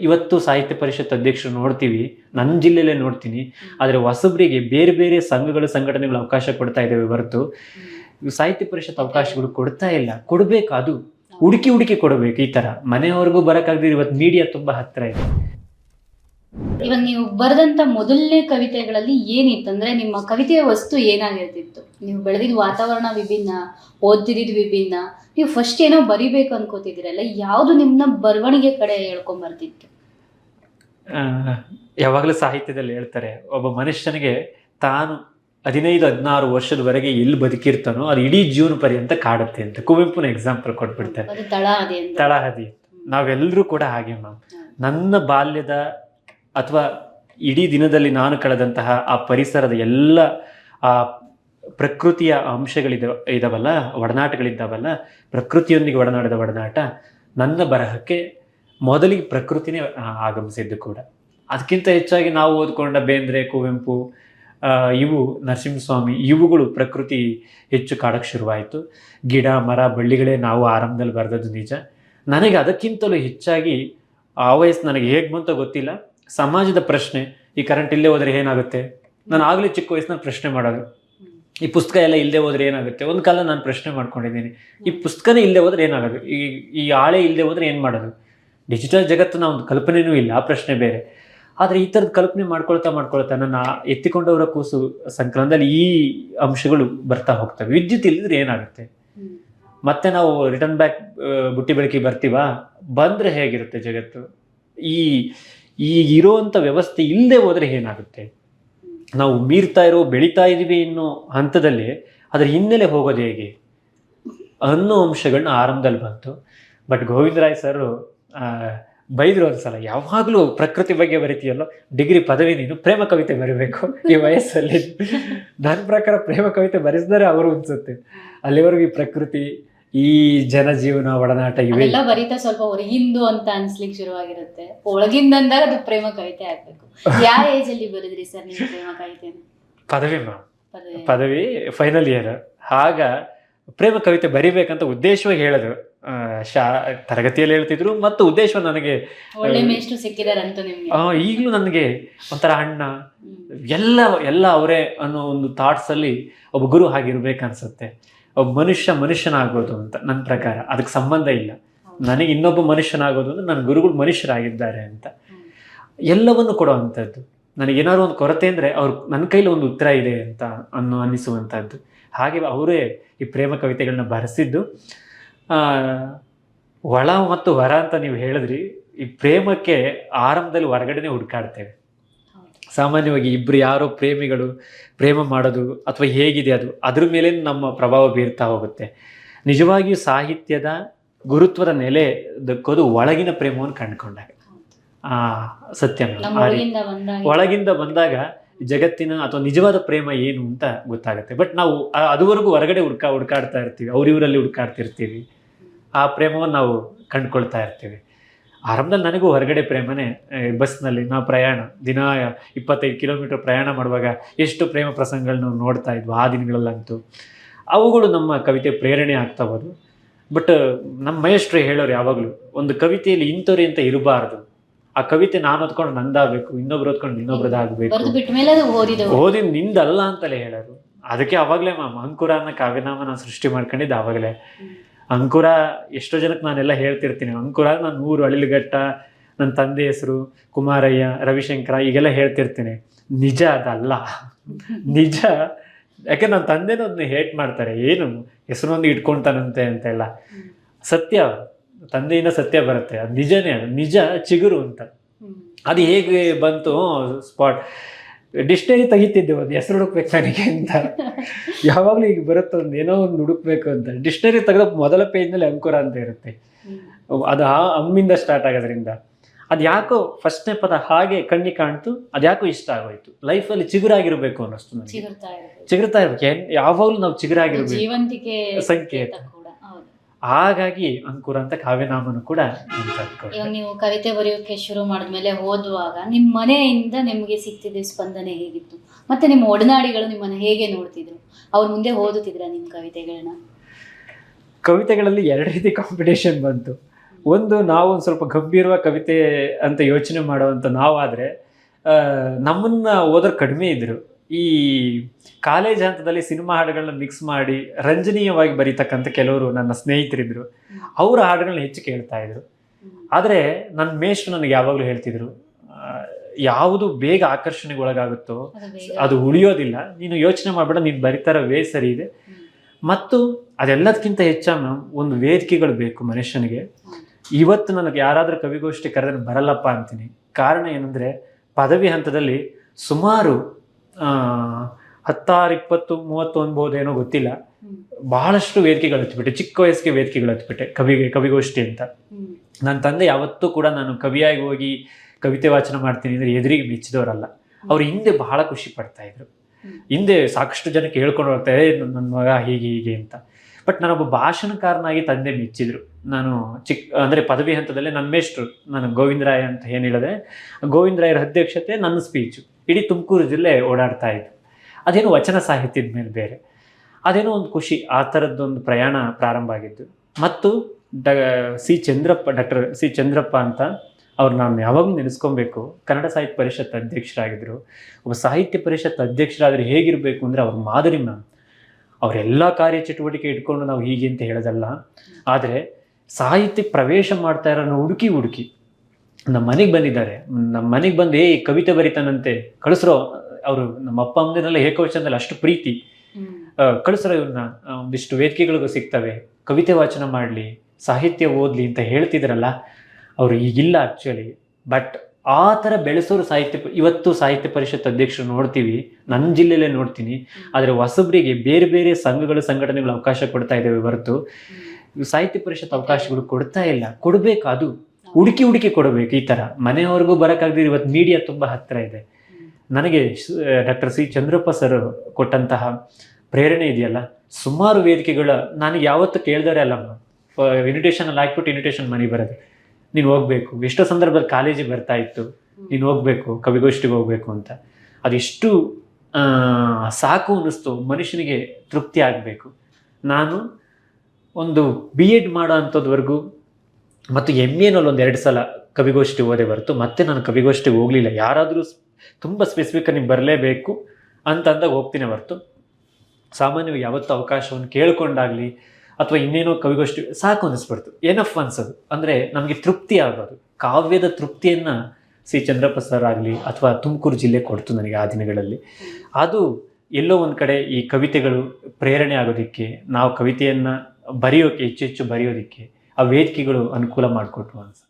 ಇವತ್ತು ಸಾಹಿತ್ಯ ಪರಿಷತ್ ಅಧ್ಯಕ್ಷರು ನೋಡ್ತೀವಿ ನನ್ನ ಜಿಲ್ಲೆಯಲ್ಲೇ ನೋಡ್ತೀನಿ. ಆದರೆ ಹೊಸಬರಿಗೆ ಬೇರೆ ಬೇರೆ ಸಂಘಗಳು ಸಂಘಟನೆಗಳು ಅವಕಾಶ ಕೊಡ್ತಾ ಇದ್ದಾವೆ ಹೊರತು. ಸಾಹಿತ್ಯ ಪರಿಷತ್ ಅವಕಾಶಗಳು ಕೊಡ್ತಾ ಇಲ್ಲ. ಕೊಡಬೇಕು ಅದು. ಹುಡುಕಿ ಹುಡುಕಿ ಕೊಡಬೇಕು ಈ ತರ. ಮನೆಯವರೆಗೂ ಬರಕ್ಕಾಗದಿರ ಇವತ್ತು ಮೀಡಿಯಾ ತುಂಬಾ ಹತ್ತಿರ ಇದೆ. ಇವಾಗ ನೀವು ಬರೆದಂತ ಮೊದಲನೇ ಕವಿತೆಗಳಲ್ಲಿ ಏನಿತ್ತು ಅಂದ್ರೆ ನಿಮ್ಮ ಕವಿತೆಯ ವಸ್ತು ಏನಾಗಿರ್ತಿತ್ತು? ನೀವು ಬೆಳೆದಿದ್ ವಾತಾವರಣ ವಿಭಿನ್ನ ಓದ್ತಿದ್ದಿದ್ ವಿಭಿನ್ನ ನೀವು ಫಸ್ಟ್ ಏನೋ ಬರಿಬೇಕು ಅನ್ಕೋತಿದ್ದೀರಲ್ಲ ಯಾವ್ದು ನಿಮ್ನ ಬರವಣಿಗೆ ಕಡೆ ಹೇಳ್ಕೊಂಡ್ ಬರ್ತಿತ್ತು ಯಾವಾಗಲೂ ಸಾಹಿತ್ಯದಲ್ಲಿ ಹೇಳ್ತಾರೆ ಒಬ್ಬ ಮನುಷ್ಯನಿಗೆ ತಾನು ಹದಿನೈದು ಹದಿನಾರು ವರ್ಷದವರೆಗೆ ಎಲ್ಲಿ ಬದುಕಿರ್ತಾನೋ ಅದು ಇಡೀ ಜೀವನ ಪರ್ಯಂತ ಕಾಡುತ್ತೆ ಅಂತ. ಕುವೆಂಪುನ ಎಕ್ಸಾಂಪಲ್ ಕೊಟ್ಬಿಡ್ತಾರೆ. ತಳಹದಿ ನಾವೆಲ್ಲರೂ ಕೂಡ ಹಾಗೆ ಮ್ಯಾಮ್. ನನ್ನ ಬಾಲ್ಯದ ಅಥವಾ ಇಡೀ ದಿನದಲ್ಲಿ ನಾನು ಕಳೆದಂತಹ ಆ ಪರಿಸರದ ಎಲ್ಲ ಆ ಪ್ರಕೃತಿಯ ಅಂಶಗಳಿದ, ಇದಾವಲ್ಲ, ಒಡನಾಟಗಳಿದ್ದಾವಲ್ಲ, ಪ್ರಕೃತಿಯೊಂದಿಗೆ ಒಡನಾಡಿದ ಒಡನಾಟ, ನನ್ನ ಬರಹಕ್ಕೆ ಮೊದಲಿಗೆ ಪ್ರಕೃತಿನೇ ಆಗಮಿಸಿದ್ದು ಕೂಡ. ಅದಕ್ಕಿಂತ ಹೆಚ್ಚಾಗಿ ನಾವು ಓದ್ಕೊಂಡ ಬೇಂದ್ರೆ, ಕುವೆಂಪು ಇವು, ನರಸಿಂಹಸ್ವಾಮಿ, ಇವುಗಳು ಪ್ರಕೃತಿ ಹೆಚ್ಚು ಕಾಡಕ್ಕೆ ಶುರುವಾಯಿತು. ಗಿಡ, ಮರ, ಬಳ್ಳಿಗಳೇ ನಾವು ಆರಂಭದಲ್ಲಿ ಬರೆದದ್ದು ನಿಜ. ನನಗೆ ಅದಕ್ಕಿಂತಲೂ ಹೆಚ್ಚಾಗಿ ಆ ವಯಸ್ಸು ನನಗೆ ಹೇಗೆ ಬಂತ ಗೊತ್ತಿಲ್ಲ. ಸಮಾಜದ ಪ್ರಶ್ನೆ, ಈ ಕರೆಂಟ್ ಇಲ್ಲೇ ಹೋದ್ರೆ ಏನಾಗುತ್ತೆ? ನಾನು ಆಗಲೇ ಚಿಕ್ಕ ವಯಸ್ಸಿನ ಪ್ರಶ್ನೆ ಮಾಡೋದು. ಈ ಪುಸ್ತಕ ಎಲ್ಲ ಇಲ್ಲದೆ ಹೋದ್ರೆ ಏನಾಗುತ್ತೆ? ಒಂದು ಕಾಲ ನಾನು ಪ್ರಶ್ನೆ ಮಾಡ್ಕೊಂಡಿದ್ದೀನಿ. ಈ ಪುಸ್ತಕನೇ ಇಲ್ಲದೆ ಹೋದ್ರೆ ಏನಾಗೋದು? ಈ ಈ ಆಳೆ ಇಲ್ಲದೆ ಹೋದ್ರೆ ಏನು ಮಾಡೋದು? ಡಿಜಿಟಲ್ ಜಗತ್ತಿನ ಒಂದು ಕಲ್ಪನೆನೂ ಇಲ್ಲ, ಆ ಪ್ರಶ್ನೆ ಬೇರೆ. ಆದರೆ ಈ ಥರದ ಕಲ್ಪನೆ ಮಾಡ್ಕೊಳ್ತಾ ಮಾಡ್ಕೊಳ್ತಾ ನನ್ನ ಎತ್ತಿಕೊಂಡವರ ಕೂಸು ಸಂಕಲನದಲ್ಲಿ ಈ ಅಂಶಗಳು ಬರ್ತಾ ಹೋಗ್ತವೆ. ವಿದ್ಯುತ್ ಇಲ್ಲದ್ರೆ ಏನಾಗುತ್ತೆ? ಮತ್ತೆ ನಾವು ರಿಟರ್ನ್ ಬ್ಯಾಕ್ ಬುಟ್ಟಿ ಬೆಳಕಿಗೆ ಬರ್ತೀವಾ? ಬಂದರೆ ಹೇಗಿರುತ್ತೆ ಜಗತ್ತು? ಈ ಈ ಇರೋವಂಥ ವ್ಯವಸ್ಥೆ ಇಲ್ಲದೆ ಹೋದರೆ ಏನಾಗುತ್ತೆ? ನಾವು ಮೀರ್ತಾ ಇರೋ, ಬೆಳೀತಾ ಇದ್ದೀವಿ ಅನ್ನೋ ಹಂತದಲ್ಲಿ ಅದರ ಹಿನ್ನೆಲೆ ಹೋಗೋದು ಹೇಗೆ? ಅನ್ನೋ ಅಂಶಗಳನ್ನ ಆರಂಭದಲ್ಲಿ ಬಂತು. ಬಟ್ ಗೋವಿಂದರಾಯ್ ಸರ್ ಬೈದ್ರು ಒಂದ್ಸಲ ಯಾವಾಗಲೂ ಪ್ರಕೃತಿ ಬಗ್ಗೆ ಬರೀತೀಯಲ್ಲ, ಡಿಗ್ರಿ ಪದವಿ ನೀನು ಪ್ರೇಮ ಕವಿತೆ ಬರೀಬೇಕು ಈ ವಯಸ್ಸಲ್ಲಿ. ನನ್ನ ಪ್ರಕಾರ ಪ್ರೇಮ ಕವಿತೆ ಬರೆಸಿದರೆ ಅವರು ಅನ್ಸುತ್ತೆ. ಅಲ್ಲಿವರೆಗೂ ಈ ಪ್ರಕೃತಿ ಈ ಜನಜೀವನ ಒಡನಾಟ ಇವೆ. ಎಲ್ಲ ಬರೀತಾ ಸ್ವಲ್ಪ ಹೊರಗಿಂದು ಅಂತ ಅನ್ಸ್ಲಿಕ್ಕೆ ಶುರುವಾಗಿರುತ್ತೆ. ಒಳಗಿಂದ ಅಂದಾಗ ಅದು ಪ್ರೇಮ ಕವಿತೆ ಆಗ್ಬೇಕು. ಯಾವ ಏಜ್ ಅಲ್ಲಿ ಬರೆದ್ರಿ ಸರ್ ನೀವು ಪ್ರೇಮ ಕವಿತೆ ಪದವಿ ಮ್ಯಾಮ್. ಪದವಿ. ಫೈನಲ್ ಇಯರ್ ಆಗ ಪ್ರೇಮ ಕವಿತೆ ಬರಿಬೇಕಂತ ಉದ್ದೇಶವಾಗಿ ಹೇಳಿದ್ರು ಶಾ ತರಗತಿಯಲ್ಲಿ ಹೇಳ್ತಿದ್ರು ಮತ್ತು ಉದ್ದೇಶ ನನಗೆ ಈಗಲೂ ನನಗೆ ಒಂಥರ ಅಣ್ಣ ಎಲ್ಲ ಎಲ್ಲ ಅವರೇ ಅನ್ನೋ ಒಂದು ಥಾಟ್ಸ್ ಅಲ್ಲಿ ಒಬ್ಬ ಗುರು ಹಾಗಿರ್ಬೇಕು ಅನ್ಸುತ್ತೆ ಒಬ್ಬ ಮನುಷ್ಯ ಮನುಷ್ಯನಾಗೋದು ಅಂತ ನನ್ನ ಪ್ರಕಾರ. ಅದಕ್ಕೆ ಸಂಬಂಧ ಇಲ್ಲ. ನನಗೆ ಇನ್ನೊಬ್ಬ ಮನುಷ್ಯನಾಗೋದು ಅಂದ್ರೆ ನನ್ನ ಗುರುಗಳು ಮನುಷ್ಯರಾಗಿದ್ದಾರೆ ಅಂತ. ಎಲ್ಲವನ್ನು ಕೊಡುವಂಥದ್ದು. ನನಗೇನಾದ್ರು ಒಂದು ಕೊರತೆ ಅಂದರೆ ಅವ್ರು ನನ್ನ ಕೈಲಿ ಒಂದು ಉತ್ತರ ಇದೆ ಅಂತ ಅನ್ನೋ ಅನ್ನಿಸುವಂಥದ್ದು. ಹಾಗೆ ಅವರೇ ಈ ಪ್ರೇಮ ಕವಿತೆಗಳನ್ನ ಬರೆಸಿದ್ದು. ಒಳ ಮತ್ತು ವರ ಅಂತ ನೀವು ಹೇಳಿದ್ರಿ. ಈ ಪ್ರೇಮಕ್ಕೆ ಆರಂಭದಲ್ಲಿ ಹೊರಗಡೆನೆ ಹುಡುಕಾಡ್ತೇವೆ. ಸಾಮಾನ್ಯವಾಗಿ ಇಬ್ರು ಯಾರೋ ಪ್ರೇಮಿಗಳು ಪ್ರೇಮ ಮಾಡೋದು ಅಥವಾ ಹೇಗಿದೆ ಅದು ಅದ್ರ ಮೇಲೆ ನಮ್ಮ ಪ್ರಭಾವ ಬೀರ್ತಾ ಹೋಗುತ್ತೆ. ನಿಜವಾಗಿಯೂ ಸಾಹಿತ್ಯದ ಗುರುತ್ವದ ನೆಲೆ ದಕ್ಕೋದು ಒಳಗಿನ ಪ್ರೇಮವನ್ನು ಕಂಡುಕೊಂಡಾಗ. ಆ ಸತ್ಯ. ಒಳಗಿಂದ ಬಂದಾಗ. ಜಗತ್ತಿನ ಅಥವಾ ನಿಜವಾದ ಪ್ರೇಮ ಏನು ಅಂತ ಗೊತ್ತಾಗುತ್ತೆ. ಬಟ್ ನಾವು ಅದುವರೆಗೂ ಹೊರಗಡೆ ಹುಡ್ಕಾ ಹುಡ್ಕಾಡ್ತಾ ಇರ್ತೀವಿ. ಅವ್ರಿವರಲ್ಲಿ ಹುಡ್ಕಾಡ್ತಿರ್ತೀವಿ. ಆ ಪ್ರೇಮವನ್ನು ನಾವು ಕಂಡುಕೊಳ್ತಾ ಇರ್ತೀವಿ. ಆರಂಭದಲ್ಲಿ ನನಗೂ ಹೊರಗಡೆ ಪ್ರೇಮನೇ ಬಸ್ನಲ್ಲಿ ನಾವು ಪ್ರಯಾಣ ದಿನ ಇಪ್ಪತ್ತೈದು ಕಿಲೋಮೀಟರ್ ಪ್ರಯಾಣ ಮಾಡುವಾಗ ಎಷ್ಟು ಪ್ರೇಮ ಪ್ರಸಂಗಗಳನ್ನ ನಾವು ನೋಡ್ತಾ ಇದ್ವು ಆ ದಿನಗಳಲ್ಲಂತೂ. ಅವುಗಳು ನಮ್ಮ ಕವಿತೆ ಪ್ರೇರಣೆ ಆಗ್ತಾ ಹೋದು ಬಟ್ ನಮ್ಮ ಮಹೇಶ್ರು ಹೇಳೋರು ಯಾವಾಗಲೂ ಒಂದು ಕವಿತೆಯಲ್ಲಿ ಇಂಥವ್ರಿ ಅಂತ ಇರಬಾರ್ದು. ಆ ಕವಿತೆ ನಾನು ಓದ್ಕೊಂಡು ನಂದಾಗಬೇಕು ಇನ್ನೊಬ್ರು ಓದ್ಕೊಂಡು ಇನ್ನೊಬ್ರದಾಗಬೇಕು ಓದಿ ನಿಂದಲ್ಲ ಅಂತಲೇ ಹೇಳೋರು. ಅದಕ್ಕೆ ಅವಾಗಲೇ ಮ್ಯಾಮ್ ಅಂಕುರ ಅನ್ನೋ ಕಾವ್ಯನಾಮ ನಾನು ಸೃಷ್ಟಿ ಮಾಡ್ಕೊಂಡಿದ್ದೆ ಅವಾಗಲೇ. ಅಂಕುರ ಎಷ್ಟೋ ಜನಕ್ಕೆ ನಾನೆಲ್ಲ ಹೇಳ್ತಿರ್ತೀನಿ. ಅಂಕುರ ನಾನು ಊರು ಅಳಿಲುಘಟ್ಟ ನನ್ನ ತಂದೆ ಹೆಸರು ಕುಮಾರಯ್ಯ ರವಿಶಂಕರ ಈಗೆಲ್ಲ ಹೇಳ್ತಿರ್ತೀನಿ. ನಿಜ ಅದಲ್ಲ. ನಿಜ. ಯಾಕೆ ನನ್ನ ತಂದೆನೂ ಅದನ್ನ ಹೇಟ್ ಮಾಡ್ತಾರೆ. ಏನು? ಹೆಸರೊಂದು ಇಟ್ಕೊಳ್ತಾನಂತೆ ಅಂತೆಲ್ಲ. ಸತ್ಯ. ತಂದೆಯಿಂದ ಸತ್ಯ ಬರುತ್ತೆ. ಅದು ನಿಜನೇ ಅದು. ನಿಜ ಚಿಗುರು ಅಂತ. ಅದು ಹೇಗೆ ಬಂತು ಸ್ಪಾಟ್ ಡಿಕ್ಷನರಿ ತೆಗಿತಿದ್ದೆ ಒಂದು ಹೆಸರು ಹುಡುಕ್ಬೇಕು ನನಗೆ ಅಂತ. ಯಾವಾಗಲೂ ಈಗ ಬರುತ್ತೆ ಒಂದು ಏನೋ ಒಂದು ಹುಡುಕ್ಬೇಕು ಅಂತ. ಡಿಕ್ಷನರಿ ತೆಗೆದ ಮೊದಲ ಪೇಜ್ನಲ್ಲಿ ಅಂಕುರ ಅಂತ ಇರುತ್ತೆ. ಅದು ಆ ಅಮ್ಮಿಂದ ಸ್ಟಾರ್ಟ್ ಆಗೋದ್ರಿಂದ. ಅದು ಯಾಕೋ ಫಸ್ಟ್ನೇ ಪದ ಹಾಗೆ ಕಣ್ಣಿ ಕಾಣ್ತು ಅದು ಯಾಕೋ ಇಷ್ಟ ಆಗೋಯ್ತು. ಲೈಫಲ್ಲಿ ಚಿಗುರಾಗಿರ್ಬೇಕು ಅನ್ನಿಸ್ತು ನನಗೆ. ಚಿಗುರ್ತಾ ಇರ್ಬೇಕು. ಯಾವಾಗಲೂ ನಾವು ಚಿಗುರಾಗಿರ್ಬೇಕು. ಸಂಕೇತ. ಹಾಗಾಗಿ ಅಂಕುರ ಅಂತ ಕಾವ್ಯನಾಮನು ಕೂಡ. ಇವಾಗ ನೀವು ಕವಿತೆ ಬರೆಯೋಕೆ ಶುರು ಮಾಡಿದ್ಮೇಲೆ ಓದುವಾಗ ನಿಮ್ಮ ಮನೆಯಿಂದ ನಿಮಗೆ ಸಿಗ್ತಿದ್ದ ಸ್ಪಂದನೆ ಹೇಗಿತ್ತು? ಮತ್ತೆ ನಿಮ್ಮ ಒಡನಾಡಿಗಳು ನಿಮ್ಮನ್ನು ಹೇಗೆ ನೋಡ್ತಿದ್ರು? ಅವ್ರ ಮುಂದೆ ಓದುತ್ತಿದ್ರ ನಿಮ್ಮ ಕವಿತೆಗಳನ್ನ? ಕವಿತೆಗಳಲ್ಲಿ ಎರಡು ರೀತಿ ಕಾಂಪಿಟೇಷನ್ ಬಂತು. ಒಂದು ನಾವು ಒಂದು ಸ್ವಲ್ಪ ಗಂಭೀರವ ಕವಿತೆ ಅಂತ ಯೋಚನೆ ಮಾಡುವಂಥ ನಾವಾದರೆ ನಮ್ಮನ್ನು ಓದೋರು ಕಡಿಮೆ ಇದ್ರು. ಈ ಕಾಲೇಜ್ ಹಂತದಲ್ಲಿ ಸಿನಿಮಾ ಹಾಡುಗಳನ್ನ ಮಿಕ್ಸ್ ಮಾಡಿ ರಂಜನೀಯವಾಗಿ ಬರೀತಕ್ಕಂಥ ಕೆಲವರು ನನ್ನ ಸ್ನೇಹಿತರಿದ್ರು. ಅವರ ಹಾಡುಗಳನ್ನ ಹೆಚ್ಚು ಕೇಳ್ತಾ ಇದ್ರು. ಆದರೆ ನನ್ನ ಮೇಷ್ಟ್ರು ನನಗೆ ಯಾವಾಗಲೂ ಹೇಳ್ತಿದ್ರು ಯಾವುದು ಬೇಗ ಆಕರ್ಷಣೆಗೆ ಒಳಗಾಗುತ್ತೋ ಅದು ಉಳಿಯೋದಿಲ್ಲ. ನೀನು ಯೋಚನೆ ಮಾಡಬೇಡ ನೀನು ಬರಿತಾರ ವೇ ಸರಿ ಇದೆ. ಮತ್ತು ಅದೆಲ್ಲದಕ್ಕಿಂತ ಹೆಚ್ಚಾಗಿ ಮ್ಯಾಮ್ ಒಂದು ವೇದಿಕೆಗಳು ಬೇಕು ಮನುಷ್ಯನಿಗೆ. ಇವತ್ತು ನನಗೆ ಯಾರಾದರೂ ಕವಿಗೋಷ್ಠಿ ಕರೆದ್ರೆ ಬರಲ್ಲಪ್ಪ ಅಂತೀನಿ. ಕಾರಣ ಏನಂದರೆ ಪದವಿ ಹಂತದಲ್ಲಿ ಸುಮಾರು ಹತ್ತಾರು ಇಪ್ಪತ್ತು ಮೂವತ್ತು ಅನ್ಬೋದೇನೋ ಗೊತ್ತಿಲ್ಲ. ಬಹಳಷ್ಟು ವೇದಿಕೆಗಳು ಹತ್ಬಿಟ್ಟೆ ಚಿಕ್ಕ ವಯಸ್ಸಿಗೆ ವೇದಿಕೆಗಳು ಹತ್ಬಿಟ್ಟೆ ಕವಿಗೆ ಕವಿಗೋಷ್ಠಿ ಅಂತ. ನನ್ನ ತಂದೆ ಯಾವತ್ತೂ ಕೂಡ ನಾನು ಕವಿಯಾಗಿ ಹೋಗಿ ಕವಿತೆ ವಾಚನ ಮಾಡ್ತೀನಿ ಅಂದರೆ ಎದುರಿಗೆ ಮೆಚ್ಚಿದವರಲ್ಲ. ಅವ್ರು ಹಿಂದೆ ಬಹಳ ಖುಷಿ ಪಡ್ತಾ ಇದ್ರು. ಹಿಂದೆ ಸಾಕಷ್ಟು ಜನಕ್ಕೆ ಹೇಳ್ಕೊಂಡು ಹೋಗ್ತಾರೆ ನನ್ನ ಮಗ ಹೀಗೆ ಹೀಗೆ ಅಂತ. ಬಟ್ ನಾನೊಬ್ಬ ಭಾಷಣಕಾರನಾಗಿ ತಂದೆ ಮೆಚ್ಚಿದ್ರು. ನಾನು ಚಿಕ್ಕ ಅಂದರೆ ಪದವಿ ಹಂತದಲ್ಲೇ ನನ್ನ ಮೇಷ್ಟ್ರು ನಾನು ಗೋವಿಂದರಾಯ ಅಂತ ಏನು ಹೇಳಿದೆ, ಗೋವಿಂದರಾಯರ ಅಧ್ಯಕ್ಷತೆ ನನ್ನ ಸ್ಪೀಚು ಇಡೀ ತುಮಕೂರು ಜಿಲ್ಲೆ ಓಡಾಡ್ತಾ ಇತ್ತು. ಅದೇನು ವಚನ ಸಾಹಿತ್ಯದ ಮೇಲೆ ಬೇರೆ. ಅದೇನೋ ಒಂದು ಖುಷಿ, ಆ ಥರದ್ದೊಂದು ಪ್ರಯಾಣ ಪ್ರಾರಂಭ ಆಗಿದ್ದು ಮತ್ತು ಡ, C Chandrappa, doctor C Chandrappa ಅಂತ ಅವ್ರು ನಾನು ಯಾವಾಗಲೂ ನೆನೆಸ್ಕೊಬೇಕು. ಕನ್ನಡ ಸಾಹಿತ್ಯ ಪರಿಷತ್ ಅಧ್ಯಕ್ಷರಾಗಿದ್ದರು ಒಬ್ಬ ಸಾಹಿತ್ಯ ಪರಿಷತ್ ಅಧ್ಯಕ್ಷರಾದರೆ ಹೇಗಿರಬೇಕು ಅಂದರೆ ಅವ್ರ ಮಾದರಿ ಮ್ಯಾಮ್. ಅವರೆಲ್ಲ ಕಾರ್ಯಚಟುವಟಿಕೆ ಇಟ್ಕೊಂಡು ನಾವು ಹೀಗೆ ಅಂತ ಹೇಳೋದಲ್ಲ. ಆದರೆ ಸಾಹಿತ್ಯ ಪ್ರವೇಶ ಮಾಡ್ತಾ ಇರೋ ಹುಡುಕಿ ಹುಡುಕಿ ನಮ್ಮ ಮನೆಗೆ ಬಂದಿದ್ದಾರೆ. ನಮ್ಮ ಮನೆಗೆ ಬಂದು ಏ ಕವಿತೆ ಬರಿತಾನಂತೆ ಕಳಿಸ್ರೋ. ಅವರು ನಮ್ಮ ಅಪ್ಪ ಅಮ್ಮನೆಲ್ಲ ಏಕವಚನದಲ್ಲಿ ಅಷ್ಟು ಪ್ರೀತಿ. ಕಳಿಸ್ರೋ ಇವ್ರನ್ನ. ಒಂದಿಷ್ಟು ವೇದಿಕೆಗಳಿಗೂ ಸಿಗ್ತವೆ. ಕವಿತೆ ವಾಚನ ಮಾಡಲಿ ಸಾಹಿತ್ಯ ಓದಲಿ ಅಂತ ಹೇಳ್ತಿದ್ರಲ್ಲ. ಅವರು ಈಗಿಲ್ಲ ಆ್ಯಕ್ಚುಲಿ ಬಟ್ ಆ ಥರ ಬೆಳೆಸೋರು ಸಾಹಿತ್ಯ ಇವತ್ತು ಸಾಹಿತ್ಯ ಪರಿಷತ್ ಅಧ್ಯಕ್ಷರು ನೋಡ್ತೀವಿ ನನ್ನ ಜಿಲ್ಲೆಯಲ್ಲೇ ನೋಡ್ತೀನಿ ಆದರೆ ಹೊಸಬರಿಗೆ ಬೇರೆ ಬೇರೆ ಸಂಘಗಳು ಸಂಘಟನೆಗಳು ಅವಕಾಶ ಕೊಡ್ತಾ ಇದ್ದಾವೆ ಹೊರತು. ಸಾಹಿತ್ಯ ಪರಿಷತ್ ಅವಕಾಶಗಳು ಕೊಡ್ತಾ ಇಲ್ಲ. ಕೊಡಬೇಕು ಅದು ಹುಡುಕಿ ಹುಡುಕಿ ಕೊಡಬೇಕು ಈ ಥರ ಮನೆಯವರೆಗೂ ಬರೋಕ್ಕಾಗದಿರ ಇವತ್ತು ಮೀಡಿಯಾ ತುಂಬ ಹತ್ತಿರ ಇದೆ. ನನಗೆ ಡಾಕ್ಟರ್ ಸಿ ಚಂದ್ರಪ್ಪ ಸರ್ ಕೊಟ್ಟಂತಹ ಪ್ರೇರಣೆ ಇದೆಯಲ್ಲ? ಸುಮಾರು ವೇದಿಕೆಗಳ ನನಗೆ ಯಾವತ್ತು ಕೇಳ್ದವರೇ ಅಲ್ಲಮ್ಮ. ಇನ್ವಿಟೇಷನ್ ಅಲ್ಲಿ ಹಾಕ್ಬಿಟ್ಟು ಇನ್ವಿಟೇಷನ್ ಮನೆಗೆ ಬರೋದು. ನೀನು ಹೋಗ್ಬೇಕು. ಎಷ್ಟೋ ಸಂದರ್ಭದಲ್ಲಿ ಕಾಲೇಜಿಗೆ ಬರ್ತಾ ಇತ್ತು. ನೀನು ಹೋಗ್ಬೇಕು, ಕವಿಗೋಷ್ಠಿಗೆ ಹೋಗ್ಬೇಕು ಅಂತ. ಅದೆಷ್ಟು ಸಾಕು ಅನ್ನಿಸ್ತು. ಮನುಷ್ಯನಿಗೆ ತೃಪ್ತಿ ಆಗಬೇಕು. ನಾನು ಒಂದು ಬಿ ಎಡ್ ಮಾಡೋ ಅಂಥದ್ವರೆಗೂ ಮತ್ತು ಎಂ ಎನಲ್ಲಿ ಒಂದು ಎರಡು ಸಲ ಕವಿಗೋಷ್ಠಿ ಓದೇ ಬರ್ತು ಮತ್ತೆ ನಾನು ಕವಿಗೋಷ್ಠಿಗೆ ಹೋಗಲಿಲ್ಲ. ಯಾರಾದರೂ ತುಂಬ ಸ್ಪೆಸಿಫಿಕ್ ನೀವು ಬರಲೇಬೇಕು ಅಂತ ಅಂದಾಗ ಹೋಗ್ತೀನಿ ಹೊರ್ತು. ಸಾಮಾನ್ಯವಾಗಿ ಯಾವತ್ತೂ ಅವಕಾಶವನ್ನು ಕೇಳ್ಕೊಂಡಾಗಲಿ ಅಥವಾ ಇನ್ನೇನೋ ಕವಿಗೋಷ್ಠಿ, ಸಾಕು ಅನ್ನಿಸ್ಬಿಡ್ತು ಏನಫ್ ಅನ್ಸೋದು? ಅಂದರೆ ನಮಗೆ ತೃಪ್ತಿ ಆಗೋದು. ಕಾವ್ಯದ ತೃಪ್ತಿಯನ್ನು ಸಿ. ಚಂದ್ರಪ್ಪ ಸರ್ ಆಗಲಿ ಅಥವಾ ತುಮಕೂರು ಜಿಲ್ಲೆ ಕೊಡ್ತು ನನಗೆ ಆ ದಿನಗಳಲ್ಲಿ. ಅದು ಎಲ್ಲೋ ಒಂದು ಕಡೆ ಈ ಕವಿತೆಗಳು ಪ್ರೇರಣೆ ಆಗೋದಕ್ಕೆ, ನಾವು ಕವಿತೆಯನ್ನು ಬರೆಯೋಕೆ ಹೆಚ್ಚು ಹೆಚ್ಚು ಬರೆಯೋದಕ್ಕೆ ಆ ವೇದಿಕೆಗಳು ಅನುಕೂಲ ಮಾಡಿಕೊಟ್ವು ಅನ್ಸ